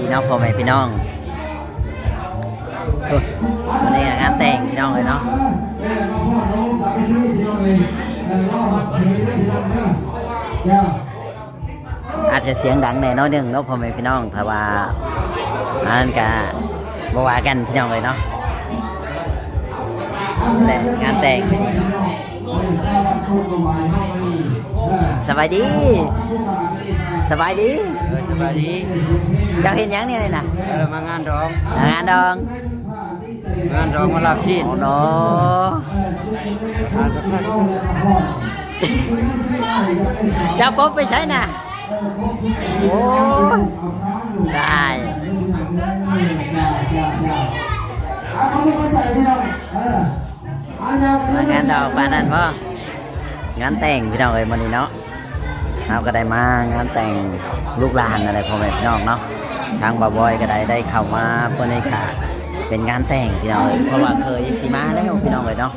พี่น้องโอ้วันนี้งานแต่งพี่น้องเลยเนาะอาจจะเสียงดังแน่น้อยหนึงเนาะพ่อแม่พี่น้องแต่ว่าอันนั้นก็บ่ว่ากันพี่น้องเลยเนาะแต่งานแต่งสบายดี สบายดีเออสบายดีเจ้าเห็นหยังเนี่ยเลยนะเออมางานร้องงานดอง งานร้องมาลาชีนโอ้โหทานสักพักเจ้าป๊บไปใช้น่ะโอ้ได้มางานดอกปานนั้นพ่งานแต่งพี่น้องเอ้ยวันนี้เนาะ เราก็ได้มางานแต่งลูกหลานอะไรพ่อแม่พี่น้องเนาะทางบาบอยก็ได้ได้เข้ามาเพื่อนให้ค่ะเป็นงานแต่งพี่น้องเอ้ยเพราะว่าเคยสิมาแล้วพี่น้องเอ้ยเนาะ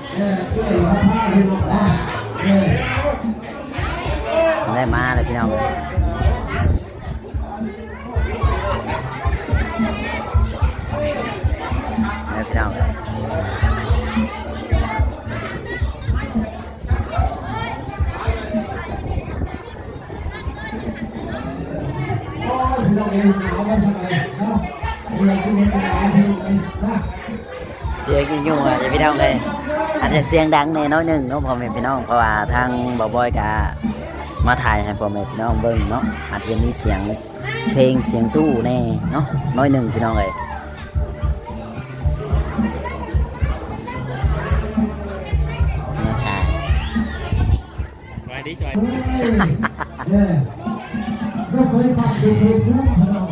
ได้มาเลยพี่น้องได้พี่น้อง เสียงกี่ยุ่งอะพี่น้องเลยอาจจะเสียงดังแน่น้อยหนึ่งเนาะพ่อแม่พี่น้องเพราะว่าทางบ่บอยกะมาถ่ายให้พ่อแม่พี่น้องเบิ่งเนาะอาจจะมีเสียงเพลงเสียงตู้แน่เนาะน้อยหนึ่งพี่น้องเลยมาถ่ายสวัสดีสวัสดี Thank you.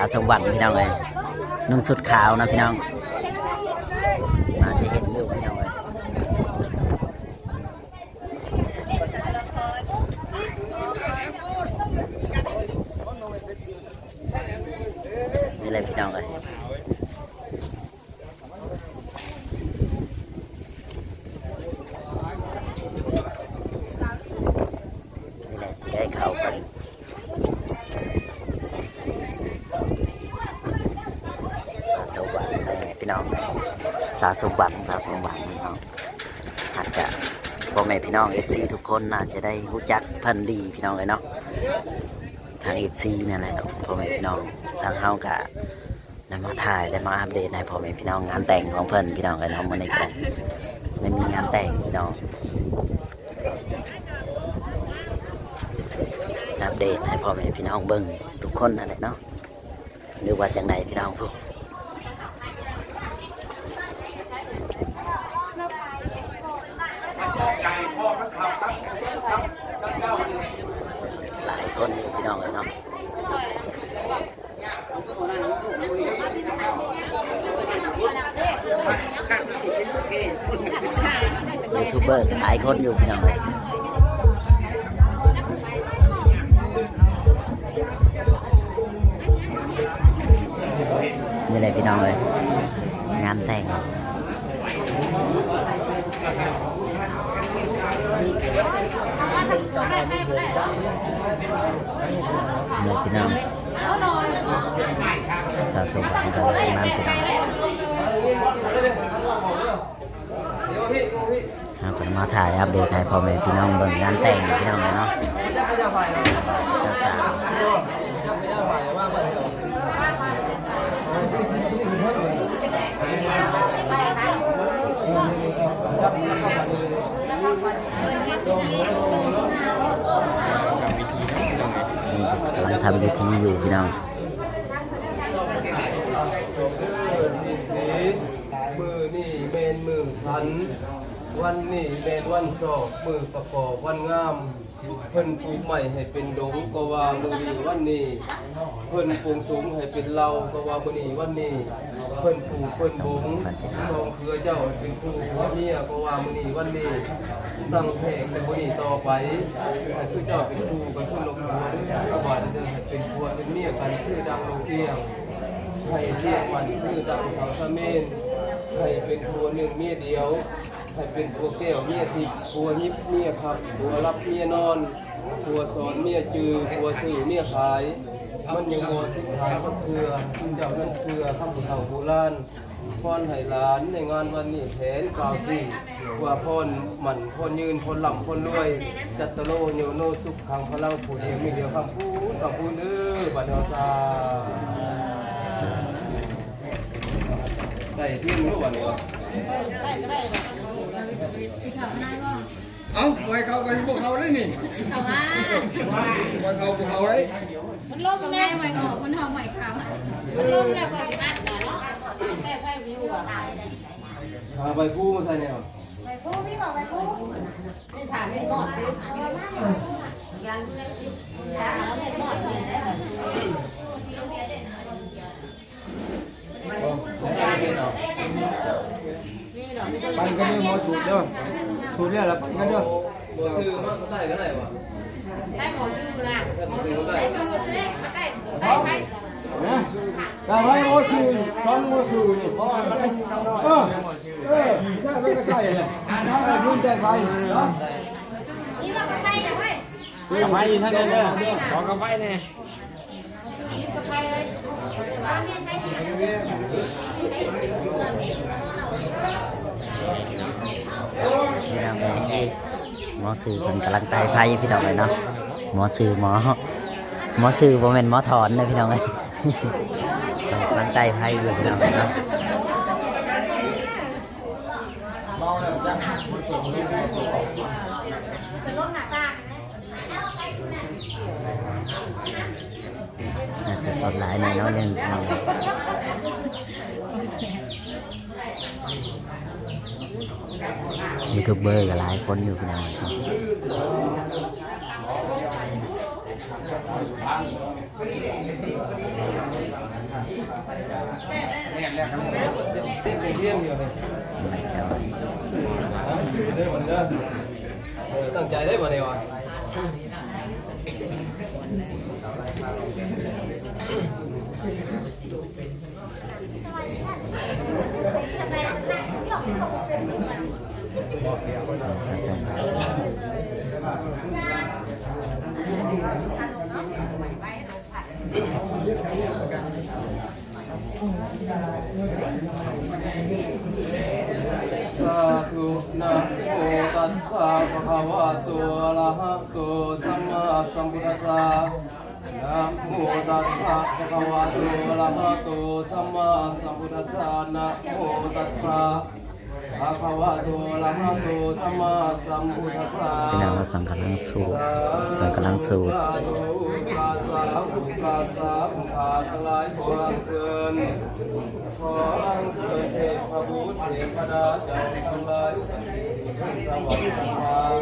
าะนักสาวสมหวังพี่น้องเลยนุ่งสุดขาวนะพี่น้อง มาสิเห็นอยู่พี่น้องเลยนี่เลยพี่น้องเลยนี่แหละสิได้เข้ากันมาสวัสดีพี่น้อง สาสุบันสาสมหวังพี่น้องอาจจะพ่อแม่พี่น้องเอฟซีทุกคนน่าจะได้รู้จักเพิ่นดีพี่น้องเลยเนาะทางเอฟซีนั่นแหละเนาะพ่อแม่พี่น้องทางเฮากะได้มาถ่ายได้มาอัปเดตให้พ่อแม่พี่น้องงานแต่งของเพิ่นพี่น้องเลยเนาะมันนี้ก็ไมันมีงานแต่งพี่น้องอัปเดตให้พ่อแม่พี่น้องเบิ่งทุกคนนั่นแหละเนาะหรือว่าจังใดพี่น้องพวก หลายคนอยู่พี่น้องเลยเนาะยู ทูบเบอร์หลายคนอยู่พี่น้องเลยนี่เลยพี่น้องเลยงานแต่งนี่เลยพี่น้องสะสมกันเลยมากพี่น้อง เราก็มาถ่ายอัปเดตให้พ่อแม่พี่น้องเบิ่งงานแต่งพี่น้องเนาะเจ้าสาวกำลังทำวิธีอยู่พี่น้องมือนี่เมนมือพัน วันนี่เมนวันสอบมือประกอบวันงาม เพิ่นปลูกใหม่ให้เป็นดงก็ว่ามือนี้วันนี้ เพิ่นปลูกสูงให้เป็นเราก็ว่ามือนี้วันนี้ เพิ่นปลูกเพิ่นบงทองเครือเจ้าเป็นครูหัวเมียก็ว่ามือนี้วันนี้ตั้งเพลงแต่มือนี้ต่อไปให้ทุกเจ้าเป็นครูกับทุกลงหัวอาบาดเดินให้เป็นครัวเป็นเมียกันคือดังลงเตียงให้เรียกมันคือดังเสาสะเมนให้เป็นตัวหนึ่งเมียเดียว ให้เป็นตัวแก้วเมียทิพย์ตัวยิบเมียพับตัวรับเมียนอนตัวสอนเมียจือตัวสื่อเมียขาย มันยังโมสิขายก็เครือคุณเจ้านั่นเครือข้ามผู้เฒ่าโบราณพรให้หลานในงานวันนี้แผนกล่าวสิว่าพรหมันพรยืนพรลำพรรวย จัตตโลโยโนสุขขังพลังผู้เดียวมีเดียวคำพูดคำพูดเด้อบัดเทาซาได้ที่รู้วันนี้วะ เอ้าไว้เขากันพวกเขาได้นี่แต่ว่าไว้เขาพวกเขาได้มันล่มแม่ไหวออกคนทองไหวขามันล่มแล้วก็นัดเนาะแต่ไฟวิวอะหาใบผู้มาใส่แนวไปกันเด้อหมอสูตรเด้อสูตรเนี่ยละไปกันเด้อบ่ซื้อมาก็ได้ก็ได้วะได้หมอชื่อนะได้บ่ซื้อก็ได้ชื่อได้ได้ได้ไหมนะแต่ไว้หมอสูตรสองหมอสูตรนี่เออเออใช่ไม่ก็ใช่เลยถ้าคุณใจไปเนาะนี่มันก็ไปนะเว้ยกาแฟอยู่ท่านเด้อขอกาแฟแน่พี่น้องเลยห มอสื่อเป็นกำลังไต่ไพ่พี่น้องเลยเนาะหมอสื่อหมอหมอสื่อบ่แม่นหมอถอนนะพี่น้องเลยกำลังไต่ไพ่อยู่พี่น้องเลยเนาะเป็นรถหน้าตางอาจจะออนไลน์หน่อยเนาะหนึงพี่น้องเล ยูทูบเบอร์ก็หลายคนอยู่พี่น้องเลยครับเป็นเที่ยงอยู่เลยด้บ่เด้อเออตั้งใจได้บ่เนี่ยวะส สนใจสาธุนะโมตัสสะภะคะวะโตอะระหะโตสัมมาสัมพุทธัสสะนะโมตัสสะภะคะวะโตอะระหะโตสัมมาสัมพุทธัสสะนะโมตัสสะ ภะคะวะโตอะระหะโตสัมมาสัมพุทธัสสะพี่น้องเราฟังกำลังสูบฟังกำลังสูบสาธุกาสาภุกาสาภุกาทั้งหลายขออัญเชิญขออัญเชิญเทพบุตรเทพดาเจ้าทั้งหลายทั้งสวรรค์ทั้งทาง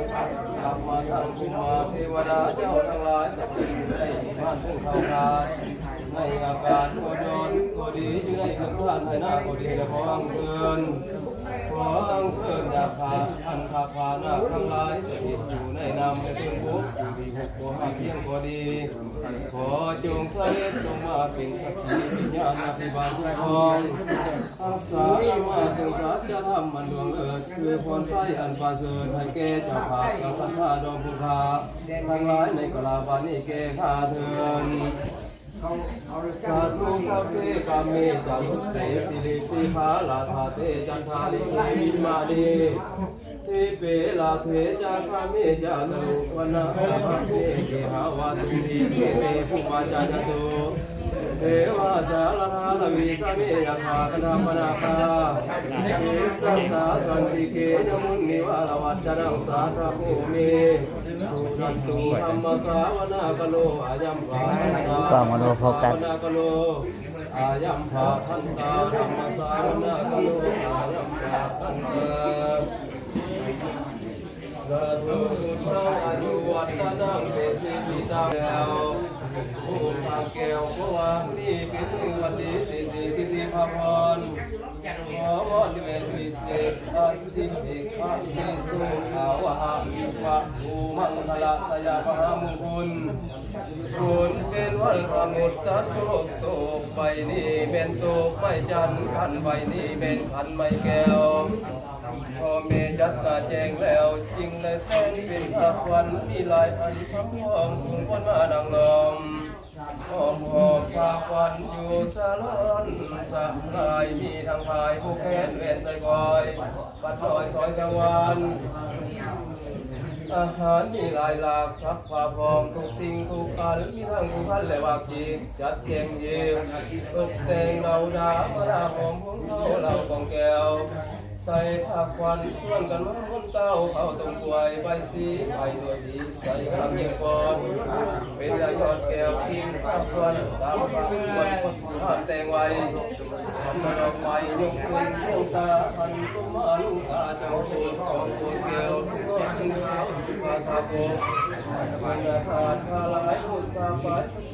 กลับมาทางภูมาเทวดาเจ้าทั้งหลายสักทีได้บ้านถึงเข้าทานในอากาศโคจรก็ดีอยู่ในเครื่องสานให้หน้าก็ดีและขออัญเชิญ ขออังเชิญดาภาพันธาภานาคทั้งหลายสถิตอยู่ในนามในเพื่อนภพอยู่ดีหกตัวหักเพียงพอดี ขอจงเสด็จลงมาเป็นสักขีวิญญาณอภิบาลทุกองรักษามาถึงสัจธรรมมันดวงเอิดคือพรไส้อันประเสริฐให้แก่เจ้าภาพเจ้าสัทธาดอมพุทธาทั้งหลายในกลาบานี้แก่ข้าเถิด สาตุสัพเพกามิจันเตสิริสิภาลาภาเตจันทาลิมิมานีทิเปลาเทจาคามิจาตุวนาภะเทเกหาวาตุมิเกเตภูมาจาจตุ เทวาจาลาลวิสามิยาภาคณามนาคาเอสัตตาสันติเกยมุนิวาลวัจจนังสาธภูมิสุขันตุธรรมสาวนากโลอายัมภาก็มาดูโฟกัสนากโลอายัมภาทันตาธรรมสาวนากโลอายัมภาทันตาสาธุสุตตังอายุวัฒนังเปสิกิตังแล้ว ผู้ทาแก้วพระว่านี่เป็นวันดีสิสิสิสิภาพรขอวอนเวทิเศษอันติสิกขันิสุขาวหาวิวะภูมังคละสยามหามงคลคุณเป็นวันพระมุตตะโศกโตกใบนี้เป็นโตกใบจันขันใบนี้เป็นขันใบแก้ว อเมจัดนาแจงแล้วจริงและแท้งเป็นภาพวันมีลายอันพร้อมพร้อมคุณคนมาดังลมหอมหอมฝากวันอยู่สะลอนสะลายมีทางพายผู้แค้นเวียนใส่กอยปัดลอยซอยสวรรค์อาหารมีหลายหลากสักผ้าพองทุกสิ่งทุกอันมีทั้งทุกพันและวากีจัดแจงเยี่ยมตกแต่งเราดามาดาหอมพวงเขาเรากองแก้ว ใส่ผักควันชวนกันมาคนเต้าเขาตรงสวยใบสีใบตัวดีใส่กำเยียงก่อนเป็นยายอดแก้วพิงผักควันตามฟังควันคนผ่านแตงไว้วันดอกไม้ยกขึ้นเที่ยวตาพันตุมาลุงตาเจ้าโสดของโสดเกลียวทุกคนทุกขาทุกภาษาโกมันขาดพาลายมุสาปัดพาชาบาขอให้อยากจะวิ่งดีดีอยู่ในดีสำหรับพ่อแม่ขอเก็บความสาบานธรรมถ้าการไม่ขอขวัญของตัวเจ้าไม่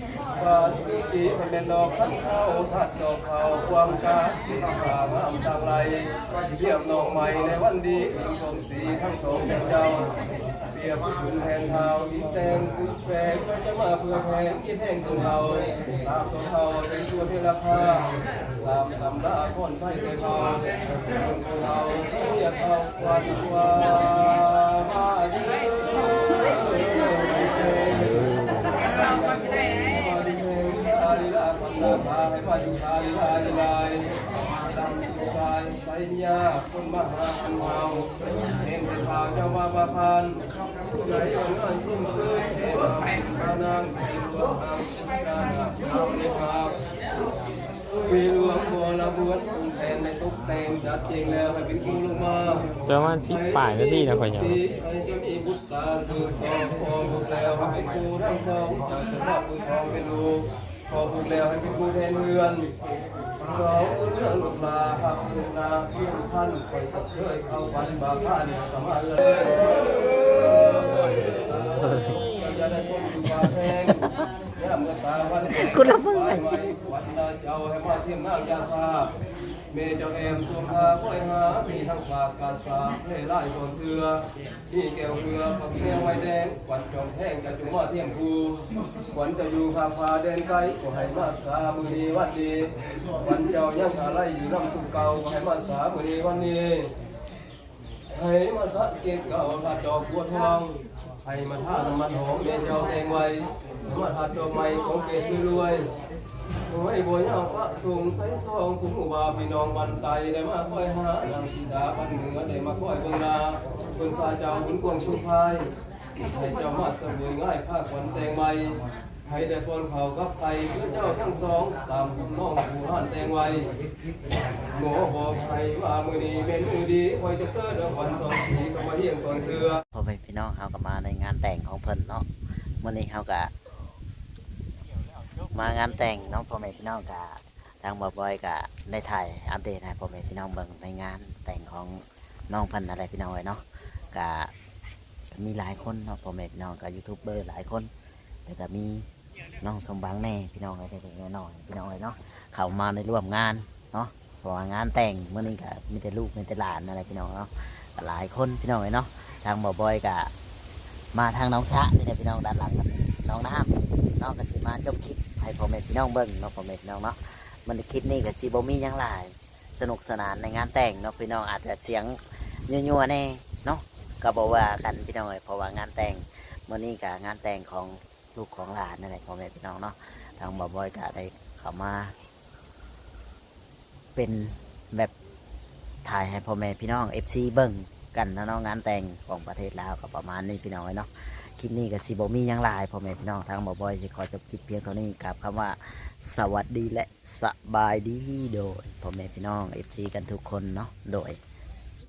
วัญของกาล้วถ้าดอกชุมนุมว่าที่ดีมันเป็นอกขันเข้าทัดดอกเขาความกาที่ตางามาทางไรเทียมดอกใหม่ในวันดีทั้งสมสีทั้งสองเจ้าเปรียบถึงแทนเท้าดินแดงคุณแฝงก็จะมาเพื่อแทนที่แทงตัวเทาตามตัวเทาเป็นตัวเทราคาตามตำราคนใส่ใจเทาเป็นตัวเทาเรียกเอาควันว่า ญาคนมหาอันเฮาเห็นเป็นทางจ้ามาบาพันใส่เงินสุ่มซื้อเห็นพานางที่รวมทำการทำในภาพมีหลวงบัวละบวนคุณแทนในทุกแต่งจัดจริงแล้วให้เป็นกุ้งลงมาจะมาณสิป่ายนาทีนะพ่อใหญ่ให้จะมีบุตรตาสืบต่อพอบุกแล้วให้เป็นครูทั้งสองจากจะพ่อคุณทองเป็นลูก พอบุกแล้วให้เป็นครูแทนเรือนสองเรื่องลูกลาหักเงินนาเพื่อนท่านไปตัดเชยเข้าวันบาปานสมาเลยจะได้ชมอยู่าแทงย่ำกระตาวันกูรับมึงไหมวันนาเจ้าให้มาเทียมน้ายาซา เมเจ้าแอมสวมผ้าค่อยหามีทั้งปากกาสาเล่ไล่ตอนเสือมีแก้วเรือผักแก้วไว้แดงขวัญจอมแห้งกระจุงมาเที่ยมคูขวัญจะอยู่พาพาเดินไกลก็ให้มาสามือดีวันดีขวัญเจ้ายังอะไรอยู่น้ำสุกเก่าก็ให้มาสามือดีวันนี้ให้มาสักเกตเก่าผัดดอกบัวทองให้มาท่าน้ำมันหอมเมเจ้าแดงไว้มาทัดดอกไม้ของเกศรวย โอ้ยบัวยาวพระสูงใส่ซองคุ้มบาพี่น้องบันไตได้มาคอยหานางสีดาบันเหนือได้มาคอยเบิ่งนาคนสาเจ้าบุญกวงชุมพายให้เจ้ามาเสมอง่ายข้าขวัญแตงใบให้ได้พรเขากับไทยเพื่อเจ้าทั้งสองตามคุณน้องผู้ห่านแตงไว้หมอบอกใครว่ามือดีเป็นมือดีคอยจะเสื้อดอกขวัญสองสีก็มาเยี่ยมสองเสือพอไปพี่น้องเฮาก็มาในงานแต่งของเพิ่นเนาะมื้อนี้เฮาก็ มางานแต่งเนาะพ่อแม่พี่น้องก็ทางบ่บอยก็ได้ถ่ายอัปเดตให้พ่อแม่พี่น้องเบิ่งในงานแต่งของน้องพิ่นอะไรพี่น้องเอ้ยเนาะก็มีหลายคนเนาะพ่อแม่พี่น้องก็ยูทูบเบอร์หลายคนแต่ก็มีน้องสมบังแน่พี่น้องเอ้เด็กๆน้อยพี่น้องเอ้ยเนาะเข้ามาในร่วมงานเนาะเพราะงานแต่งเมื้อนี้ก็มีแต่ลูกมีแต่หลานอะไรพี่น้องเนาะหลายคนพี่น้องเอ้ยเนาะทางบอบอยกะมาทางน้องชะนี่แหละพี่น้องด้านหลังกับ น้องน้ำน้องก็สิมาจบคลิปให้พ่อแม่พี่น้องเบิ่งเนาะพ่อแม่พี่น้องเนาะมันคลิปนี้ก็สิบ่มียังหลาย สนุกสนานในงานแต่งเนาะพี่น้องอาจจะเสียงยัวๆแน่เนาะก็บอกว่ากันพี่น้องเอ้ยเพราะว่างานแต่งมื้อนี้ก็งานแต่งของลูกของหลานนั่นแหละพ่อแม่พี่น้องเนาะทางบ่อบอยก็ได้เข้ามา เป็นแบบถ่ายให้พ่อแม่พี่น้อง FC เบิ่งกันนะเนาะงานแต่งของประเทศลาวก็ประมาณนี้พี่น้องเอ้ยเนาะ คลิปนี้กับสีบอมียังลายพ่อแม่พี่น้องทางบอบอยสิขอจบคลิปเพียงเท่านี้กับคำว่าสวัสดีและสบายดีโดยพ่อแม่พี่น้องเอฟซีกันทุกคนเนาะโดย